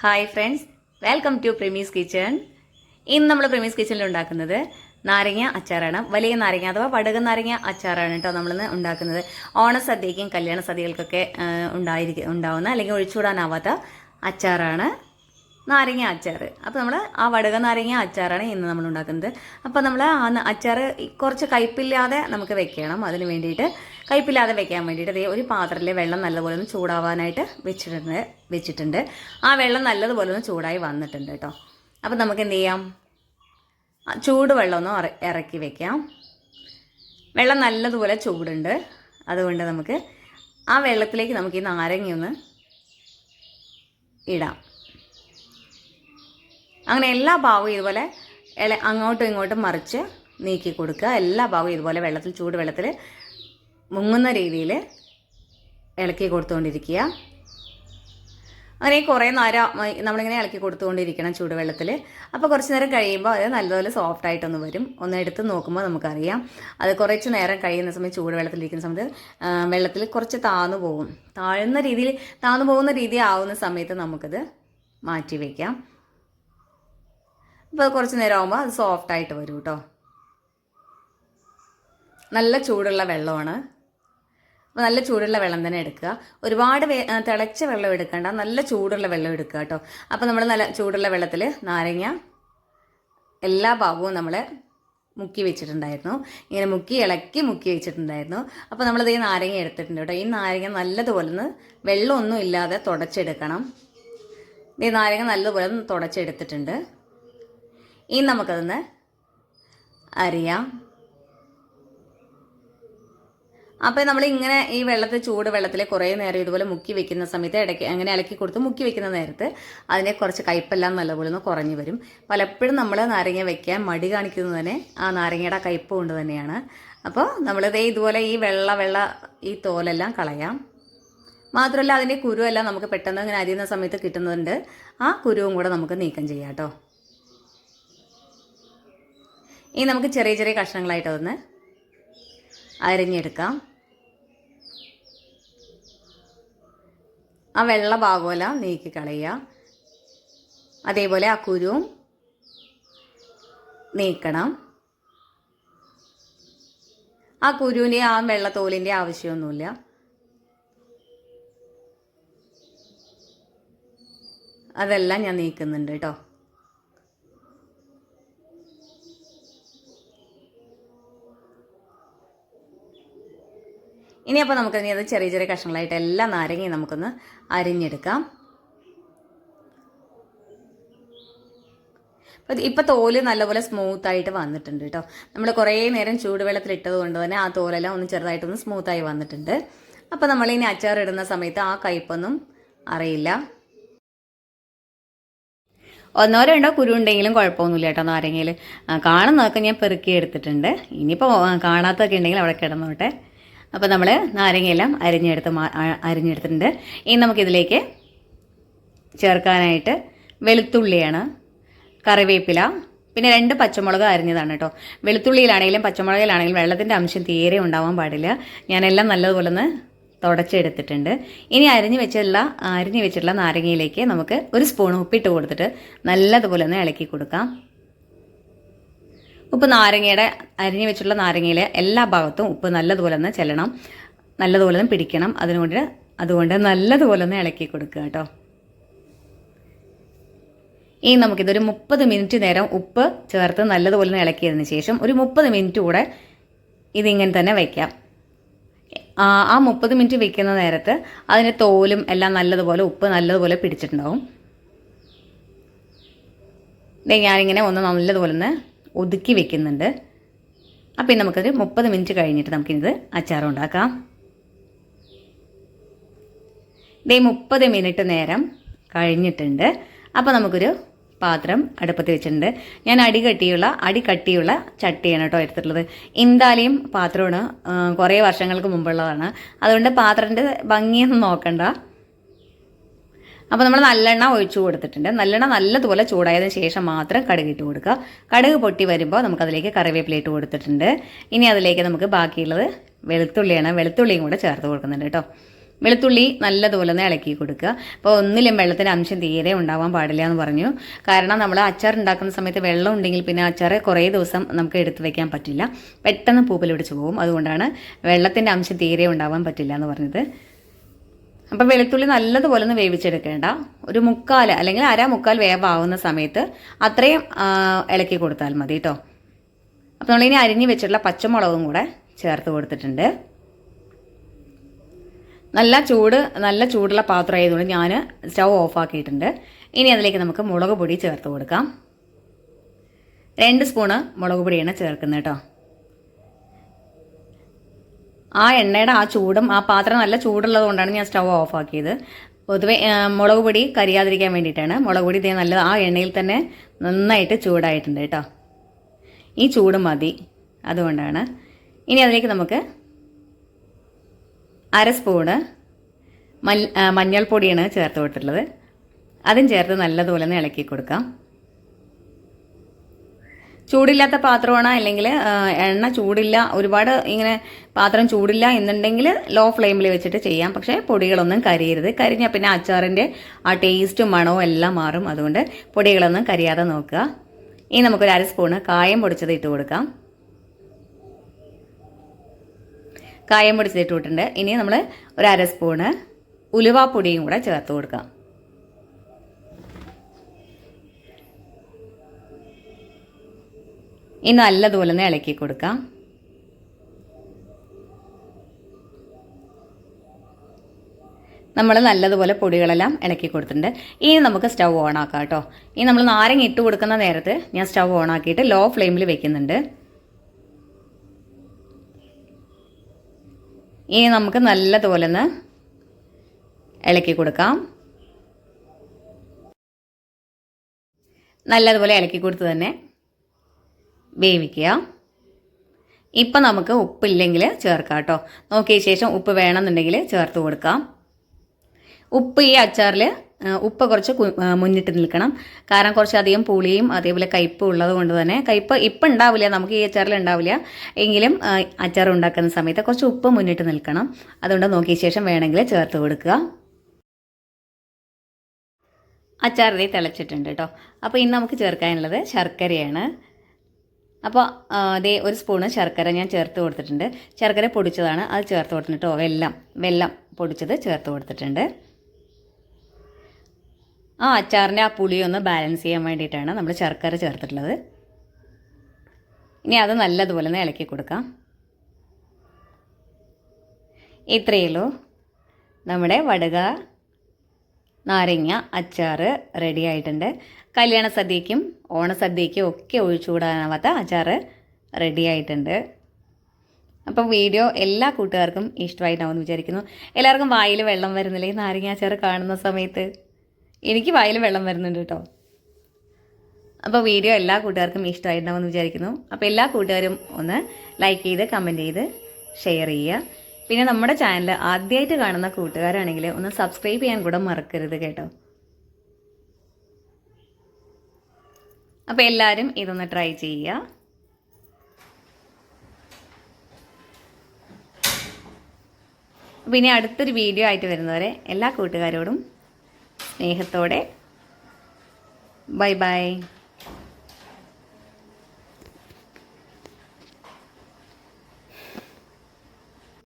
Hi friends welcome to Primis kitchen ഇന്ന് നമ്മൾ പ്രിമീസ് കിച്ചണിൽ ഉണ്ടാക്കുന്നത് നാരങ്ങ അച്ചാറാണ്. വലിയ നാരങ്ങ അഥവാ പടക നാരങ്ങ അച്ചാറാണ് കേട്ടോ നമ്മളിന്ന് ഉണ്ടാക്കുന്നത്. ഓണസദ്യക്കും കല്യാണ സദ്യകൾക്കൊക്കെ ഉണ്ടായിരിക്കും ഉണ്ടാവുന്ന അല്ലെങ്കിൽ ഒഴിച്ചുകൂടാനാവാത്ത അച്ചാറാണ് നാരങ്ങ അച്ചാർ അപ്പോൾ നമ്മൾ ആ വടക നാരങ്ങ അച്ചാറാണ് ഇന്ന് നമ്മൾ ഉണ്ടാക്കുന്നത്. അപ്പോൾ നമ്മൾ ആ അച്ചാർ കുറച്ച് കയ്പില്ലാതെ നമുക്ക് വെക്കണം. അതിന് വേണ്ടിയിട്ട് കയ്പില്ലാതെ വെക്കാൻ വേണ്ടിയിട്ട് ഒരു പാത്രത്തിൽ വെള്ളം നല്ലപോലെ ഒന്ന് ചൂടാവാനായിട്ട് വെച്ചിട്ടുണ്ട് വെച്ചിട്ടുണ്ട്. ആ വെള്ളം നല്ലതുപോലെ ഒന്ന് ചൂടായി വന്നിട്ടുണ്ട് കേട്ടോ. അപ്പം നമുക്ക് എന്ത് ചെയ്യാം? ചൂട് ചൂടുവെള്ളം ഒന്ന് ഇറ- ഇറക്കി വെക്കാം. വെള്ളം നല്ലതുപോലെ ചൂടുണ്ട്. അതുകൊണ്ട് നമുക്ക് ആ വെള്ളത്തിലേക്ക് നമുക്ക് ഈ നാരങ്ങയൊന്ന് ഇടാം. അങ്ങനെ എല്ലാ ഭാഗവും ഇതുപോലെ അങ്ങോട്ടും ഇങ്ങോട്ടും മറിച്ച് നീക്കി കൊടുക്കുക. എല്ലാ ഭാഗവും ഇതുപോലെ വെള്ളത്തിൽ ചൂട് വെള്ളത്തിൽ മുങ്ങുന്ന രീതിയിൽ ഇളക്കി കൊടുത്തുകൊണ്ടിരിക്കുക. അങ്ങനെ കുറേ നേരം നമ്മളിങ്ങനെ ഇളക്കി കൊടുത്തുകൊണ്ടിരിക്കണം ചൂടുവെള്ളത്തിൽ. അപ്പോൾ കുറച്ച് നേരം കഴിയുമ്പോൾ അത് നല്ലപോലെ സോഫ്റ്റ് ആയിട്ടൊന്ന് വരും. ഒന്ന് എടുത്ത് നോക്കുമ്പോൾ നമുക്കറിയാം. അത് കുറച്ച് നേരം കഴിയുന്ന സമയത്ത് ചൂടുവെള്ളത്തിലിരിക്കുന്ന സമയത്ത് വെള്ളത്തിൽ കുറച്ച് താന്നു പോകും. താഴ്ന്ന രീതിയിൽ താന്നു പോകുന്ന രീതി ആവുന്ന സമയത്ത് നമുക്കത് മാറ്റി വയ്ക്കാം അപ്പോൾ കുറച്ച് നേരം ആകുമ്പോൾ അത് സോഫ്റ്റ് ആയിട്ട് വരും കേട്ടോ. നല്ല ചൂടുള്ള വെള്ളമാണ്. നല്ല ചൂടുള്ള വെള്ളം തന്നെ എടുക്കുക. ഒരുപാട് തിളച്ച വെള്ളം എടുക്കണ്ട. നല്ല ചൂടുള്ള വെള്ളം എടുക്കുക കേട്ടോ. അപ്പോൾ നമ്മൾ നല്ല ചൂടുള്ള വെള്ളത്തിൽ നാരങ്ങ എല്ലാ ഭാഗവും നമ്മൾ മുക്കി വെച്ചിട്ടുണ്ടായിരുന്നു. ഇങ്ങനെ മുക്കി ഇളക്കി മുക്കി വെച്ചിട്ടുണ്ടായിരുന്നു. അപ്പോൾ നമ്മളത് ഈ നാരങ്ങ എടുത്തിട്ടുണ്ട് കേട്ടോ. ഈ നാരങ്ങ നല്ലതുപോലെ ഒന്ന് വെള്ളമൊന്നും ഇല്ലാതെ തുടച്ചെടുക്കണം. ഈ നാരങ്ങ നല്ലതുപോലെ ഒന്ന് തുടച്ചെടുത്തിട്ടുണ്ട്. ഇനി നമുക്കതൊന്ന് അറിയാം അപ്പോൾ നമ്മൾ ഇങ്ങനെ ഈ വെള്ളത്തിൽ ചൂട് വെള്ളത്തിൽ കുറേ നേരം ഇതുപോലെ മുക്കി വെക്കുന്ന സമയത്ത് ഇടയ്ക്ക് അങ്ങനെ ഇലക്കി കൊടുത്ത് മുക്കി വെക്കുന്ന നേരത്ത് അതിനെ കുറച്ച് കയ്പ്പെല്ലാം നല്ലപോലെ ഒന്ന് കുറഞ്ഞു വരും. പലപ്പോഴും നമ്മൾ നാരങ്ങ വെക്കാൻ മടി കാണിക്കുന്നത് തന്നെ ആ നാരങ്ങയുടെ കയ്പ്പ് കൊണ്ട് തന്നെയാണ്. അപ്പോൾ നമ്മളിതേ ഇതുപോലെ ഈ വെള്ള വെള്ള ഈ തോലെല്ലാം കളയാം. മാത്രമല്ല അതിന്റെ കുരുവെല്ലാം നമുക്ക് പെട്ടെന്ന് ഇങ്ങനെ അരിയുന്ന സമയത്ത് കിട്ടുന്നുണ്ട്. ആ കുരുവും കൂടെ നമുക്ക് നീക്കം ചെയ്യാം കേട്ടോ. ഇനി നമുക്ക് ചെറിയ ചെറിയ കഷ്ണങ്ങളായിട്ട് അതൊന്ന് അരിഞ്ഞെടുക്കാം. ആ വെള്ള ഭാഗമെല്ലാം നീക്കി കളയുക. അതേപോലെ ആ കുരുവും നീക്കണം. ആ കുരുവിന്റെ ആ വെള്ളത്തോലിന്റെ ആവശ്യമൊന്നുമില്ല. അതെല്ലാം ഞാൻ നീക്കുന്നുണ്ട് കേട്ടോ. ഇനി അപ്പോൾ നമുക്ക് ഇനി അത് ചെറിയ ചെറിയ കഷ്ണങ്ങളായിട്ട് എല്ലാ നാരങ്ങയും നമുക്കൊന്ന് അരിഞ്ഞെടുക്കാം. ഇപ്പം തോൽ നല്ലപോലെ സ്മൂത്ത് ആയിട്ട് വന്നിട്ടുണ്ട് കേട്ടോ നമ്മൾ കുറേ നേരം ചൂടുവെള്ളത്തിൽ ഇട്ടത് കൊണ്ട് തന്നെ ആ തോലെല്ലാം ഒന്ന് ചെറുതായിട്ടൊന്ന് സ്മൂത്തായി വന്നിട്ടുണ്ട്. ഇനി അച്ചാർ ഇടുന്ന സമയത്ത് ആ കയ്പൊന്നും അറിയില്ല. ഒന്നോ രണ്ടോ കുരു ഉണ്ടെങ്കിലും കുഴപ്പമൊന്നുമില്ല കേട്ടോ നാരങ്ങയിൽ കാണുന്നതൊക്കെ ഞാൻ പെറുക്കി എടുത്തിട്ടുണ്ട്. ഇനിയിപ്പോൾ കാണാത്തതൊക്കെ ഉണ്ടെങ്കിൽ അവിടെ കിടന്നോട്ടെ. അപ്പോൾ നമ്മൾ നാരങ്ങയെല്ലാം അരിഞ്ഞെടുത്ത് അരിഞ്ഞെടുത്തിട്ടുണ്ട്. ഇനി നമുക്കിതിലേക്ക് ചേർക്കാനായിട്ട് വെളുത്തുള്ളിയാണ് കറിവേപ്പില പിന്നെ രണ്ട് പച്ചമുളക് അരിഞ്ഞതാണ് കേട്ടോ. വെളുത്തുള്ളിയിലാണെങ്കിലും പച്ചമുളകിലാണെങ്കിലും വെള്ളത്തിന്റെ അംശം തീരെ ഉണ്ടാവാൻ പാടില്ല. ഞാനെല്ലാം നല്ലതുപോലെ ഒന്ന് തുടച്ചെടുത്തിട്ടുണ്ട്. ഇനി അരിഞ്ഞു വെച്ചുള്ള അരിഞ്ഞു വെച്ചിട്ടുള്ള നാരങ്ങയിലേക്ക് നമുക്ക് ഒരു സ്പൂൺ ഉപ്പിട്ട് കൊടുത്തിട്ട് നല്ലതുപോലെ ഒന്ന് ഇളക്കി കൊടുക്കാം. ഉപ്പ് നാരങ്ങയുടെ അരിഞ്ഞു വെച്ചുള്ള നാരങ്ങയിലെ എല്ലാ ഭാഗത്തും ഉപ്പ് നല്ലതുപോലെ ഒന്ന് ചെല്ലണം. നല്ലതുപോലെ ഒന്ന് പിടിക്കണം. അതിനുകൊണ്ട് അതുകൊണ്ട് നല്ലതുപോലെ ഒന്ന് ഇളക്കി കൊടുക്കുക കേട്ടോ. ഇനി നമുക്കിതൊരു മുപ്പത് മിനിറ്റ് നേരം ഉപ്പ് ചേർത്ത് നല്ലതുപോലെ ഒന്ന് ഇളക്കിയതിന് ശേഷം ഒരു മുപ്പത് മിനിറ്റ് കൂടെ ഇതിങ്ങനെ തന്നെ വയ്ക്കാം. ആ മുപ്പത് മിനിറ്റ് വെക്കുന്ന നേരത്ത് അതിന്റെ തോലും എല്ലാം നല്ലതുപോലെ ഉപ്പ് നല്ലതുപോലെ പിടിച്ചിട്ടുണ്ടാവും. ഞാനിങ്ങനെ ഒന്ന് നല്ലതുപോലെ ഒന്ന് ഒതുക്കി വെക്കുന്നുണ്ട്. അപ്പോൾ ഇനി നമുക്കൊരു മുപ്പത് മിനിറ്റ് കഴിഞ്ഞിട്ട് നമുക്കിത് അച്ചാർ ഉണ്ടാക്കാം ഇതേ മുപ്പത് മിനിറ്റ് നേരം കഴിഞ്ഞിട്ടുണ്ട്. അപ്പോൾ നമുക്കൊരു പാത്രം അടുപ്പത്ത് വെച്ചിട്ടുണ്ട്. ഞാൻ അടി കട്ടിയുള്ള അടി കട്ടിയുള്ള ചട്ടിയാണ് കേട്ടോ എടുത്തിട്ടുള്ളത്. ഇന്താലിയും പാത്രമാണ് കുറേ വർഷങ്ങൾക്ക് മുമ്പുള്ളതാണ്. അതുകൊണ്ട് പാത്രത്തിന്റെ ഭംഗിയൊന്നും നോക്കണ്ട. അപ്പോൾ നമ്മൾ നല്ലെണ്ണ ഒഴിച്ചു കൊടുത്തിട്ടുണ്ട്. നല്ലെണ്ണ നല്ലതുപോലെ ചൂടായതിനു ശേഷം മാത്രം കടുക് ഇട്ട് കൊടുക്കുക. കടുക് പൊട്ടി വരുമ്പോൾ നമുക്കതിലേക്ക് കറിവേപ്പില ഇട്ട് കൊടുത്തിട്ടുണ്ട്. ഇനി അതിലേക്ക് നമുക്ക് ബാക്കിയുള്ളത് വെളുത്തുള്ളിയാണ്. വെളുത്തുള്ളിയും കൂടെ ചേർത്ത് കൊടുക്കുന്നുണ്ട് കേട്ടോ. വെളുത്തുള്ളി നല്ലതുപോലെ ഒന്ന് ഇളക്കി കൊടുക്കുക. അപ്പോൾ ഒന്നിലും വെള്ളത്തിന്റെ അംശം തീരെ ഉണ്ടാവാൻ പാടില്ല എന്ന് പറഞ്ഞു. കാരണം നമ്മൾ അച്ചാർ ഉണ്ടാക്കുന്ന സമയത്ത് വെള്ളം ഉണ്ടെങ്കിൽ പിന്നെ അച്ചാർ കുറേ ദിവസം നമുക്ക് എടുത്തു വെക്കാൻ പറ്റില്ല. പെട്ടെന്ന് പൂപ്പൽ പിടിച്ച് പോകും. അതുകൊണ്ടാണ് വെള്ളത്തിന്റെ അംശം തീരെ ഉണ്ടാവാൻ പറ്റില്ല എന്ന് പറഞ്ഞത്. അപ്പോൾ വെളുത്തുള്ളി നല്ലതുപോലെ ഒന്ന് വേവിച്ചെടുക്കേണ്ട. ഒരു മുക്കാൽ അല്ലെങ്കിൽ അര മുക്കാൽ വേവാവുന്ന സമയത്ത് അത്രയും ഇളക്കി കൊടുത്താൽ മതി കേട്ടോ അപ്പോൾ നമ്മളിനി അരിഞ്ഞ് വെച്ചിട്ടുള്ള പച്ചമുളകും കൂടെ ചേർത്ത് കൊടുത്തിട്ടുണ്ട്. നല്ല ചൂട് നല്ല ചൂടുള്ള പാത്രം ആയതുകൊണ്ട് ഞാൻ സ്റ്റൗ ഓഫാക്കിയിട്ടുണ്ട് ഇനി അതിലേക്ക് നമുക്ക് മുളക് പൊടി ചേർത്ത് കൊടുക്കാം. രണ്ട് സ്പൂണ് മുളക് പൊടിയാണ് ചേർക്കുന്നത് കേട്ടോ ആ എണ്ണയുടെ ആ ചൂടും ആ പാത്രം നല്ല ചൂടുള്ളത് കൊണ്ടാണ് ഞാൻ സ്റ്റൗ ഓഫാക്കിയത്. പൊതുവെ ആ, മുളക് പൊടി കരിയാതിരിക്കാൻ വേണ്ടിയിട്ടാണ്. മുളക് പൊടി ഇതേ നല്ലത് ആ എണ്ണയിൽ തന്നെ നന്നായിട്ട് ചൂടായിട്ടുണ്ട് കേട്ടോ. ഈ ചൂട് മതി അതുകൊണ്ടാണ്. ഇനി അതിലേക്ക് നമുക്ക് അര സ്പൂണ് മഞ്ഞൾപ്പൊടിയാണ് ചേർത്ത് കൊടുത്തിട്ടുള്ളത്. അതും ചേർത്ത് നല്ലതുപോലെ ഇളക്കി കൊടുക്കാം. ചൂടില്ലാത്ത പാത്രമാണ്? അല്ലെങ്കിൽ എണ്ണ ചൂടില്ല ഒരുപാട് ഇങ്ങനെ പാത്രം ചൂടില്ല എന്നുണ്ടെങ്കിൽ ലോ ഫ്ലെയിമിൽ വെച്ചിട്ട് ചെയ്യാം. പക്ഷേ പൊടികളൊന്നും കരിയരുത്. കരിഞ്ഞാൽ പിന്നെ അച്ചാറിന്റെ ആ ടേസ്റ്റും മണവും എല്ലാം മാറും. അതുകൊണ്ട് പൊടികളൊന്നും കരിയാതെ നോക്കുക. ഇനി നമുക്കൊരു അര സ്പൂണ് കായം പൊടിച്ചത് ഇട്ട് കൊടുക്കാം. കായം പൊടിച്ചത് ഇട്ട് കൊടുത്തിട്ടുണ്ട്. ഇനി നമ്മൾ ഒരു അര സ്പൂണ് ഉലുവാപ്പൊടിയും കൂടെ ചേർത്ത് കൊടുക്കാം. ഇനി നല്ലതുപോലെ ഒന്ന് ഇളക്കി കൊടുക്കാം. നമ്മൾ നല്ലതുപോലെ പൊടികളെല്ലാം ഇളക്കി കൊടുത്തിട്ടുണ്ട്. ഇനി നമുക്ക് സ്റ്റൗ ഓൺ ആക്കാം കേട്ടോ. ഇനി നമ്മൾ നാരങ്ങ ഇട്ട് കൊടുക്കുന്ന നേരത്ത് ഞാൻ സ്റ്റൗ ഓൺ ആക്കിയിട്ട് ലോ ഫ്ലെയിമിൽ വെക്കുന്നുണ്ട്. ഇനി നമുക്ക് നല്ലതുപോലെ ഒന്ന് ഇളക്കി കൊടുക്കാം. നല്ലതുപോലെ ഇളക്കി കൊടുത്ത് തന്നെ. വേവിക്കുക. ഇപ്പം നമുക്ക് ഉപ്പില്ലെങ്കിൽ ചേർക്കാം കേട്ടോ നോക്കിയ ശേഷം ഉപ്പ് വേണമെന്നുണ്ടെങ്കിൽ ചേർത്ത് കൊടുക്കാം. ഉപ്പ് ഈ അച്ചാറിൽ ഉപ്പ് കുറച്ച് മുന്നിട്ട് നിൽക്കണം. കാരണം കുറച്ചധികം പുളിയും അതേപോലെ കയ്പ്പും ഉള്ളത് കൊണ്ട് തന്നെ കയ്പ്പ് ഇപ്പം ഉണ്ടാവില്ല നമുക്ക് ഈ അച്ചാറിൽ ഉണ്ടാവില്ല. എങ്കിലും അച്ചാർ ഉണ്ടാക്കുന്ന സമയത്ത് കുറച്ച് ഉപ്പ് മുന്നിട്ട് നിൽക്കണം. അതുകൊണ്ട് നോക്കിയ ശേഷം വേണമെങ്കിൽ ചേർത്ത് കൊടുക്കുക. അച്ചാർ ഇതേ തിളച്ചിട്ടുണ്ട് കേട്ടോ അപ്പോൾ ഇന്ന് നമുക്ക് ചേർക്കാനുള്ളത് ശർക്കരയാണ്. അപ്പോൾ അതേ ഒരു സ്പൂണ് ശർക്കര ഞാൻ ചേർത്ത് കൊടുത്തിട്ടുണ്ട്. ശർക്കര പൊടിച്ചതാണ് അത് ചേർത്ത് കൊടുത്തിട്ടോ വെല്ലം വെല്ലം പൊടിച്ചത് ചേർത്ത് കൊടുത്തിട്ടുണ്ട്. ആ അച്ചാറിന്റെ ആ പുളി ഒന്ന് ബാലൻസ് ചെയ്യാൻ വേണ്ടിയിട്ടാണ് നമ്മൾ ശർക്കര ചേർത്തിട്ടുള്ളത്. ഇനി അത് നല്ലതുപോലെ ഒന്ന് ഇളക്കി കൊടുക്കാം. ഇത്രയേ ഉള്ളൂ. നമ്മുടെ വടുക നാരങ്ങ അച്ചാർ റെഡി ആയിട്ടുണ്ട്. കല്യാണ സദ്യയ്ക്കും ഓണസദ്യയ്ക്കും ഒക്കെ ഒഴിച്ചുകൂടാനാവാത്ത അച്ചാർ റെഡി ആയിട്ടുണ്ട്. അപ്പം വീഡിയോ എല്ലാ കൂട്ടുകാർക്കും ഇഷ്ടമായിട്ടാവുമെന്ന് വിചാരിക്കുന്നു. എല്ലാവർക്കും വായിൽ വെള്ളം വരുന്നില്ലേ? നാരങ്ങ അച്ചാർ കാണുന്ന സമയത്ത്. എനിക്ക് വായിൽ വെള്ളം വരുന്നുണ്ട് കേട്ടോ. അപ്പോൾ വീഡിയോ എല്ലാ കൂട്ടുകാർക്കും ഇഷ്ടമായിട്ടുണ്ടാവുമെന്ന് വിചാരിക്കുന്നു. അപ്പോൾ എല്ലാ കൂട്ടുകാരും ഒന്ന് ലൈക്ക് ചെയ്ത് കമന്റ് ചെയ്ത് ഷെയർ ചെയ്യുക. പിന്നെ നമ്മുടെ ചാനൽ ആദ്യമായിട്ട് കാണുന്ന കൂട്ടുകാരാണെങ്കിൽ ഒന്ന് സബ്സ്ക്രൈബ് ചെയ്യാൻ കൂടെ മറക്കരുത് കേട്ടോ. അപ്പോൾ എല്ലാവരും ഇതൊന്ന് ട്രൈ ചെയ്യുക. പിന്നെ അടുത്തൊരു വീഡിയോ ആയിട്ട് വരുന്നവരെ എല്ലാ കൂട്ടുകാരോടും സ്നേഹത്തോടെ. Bye bye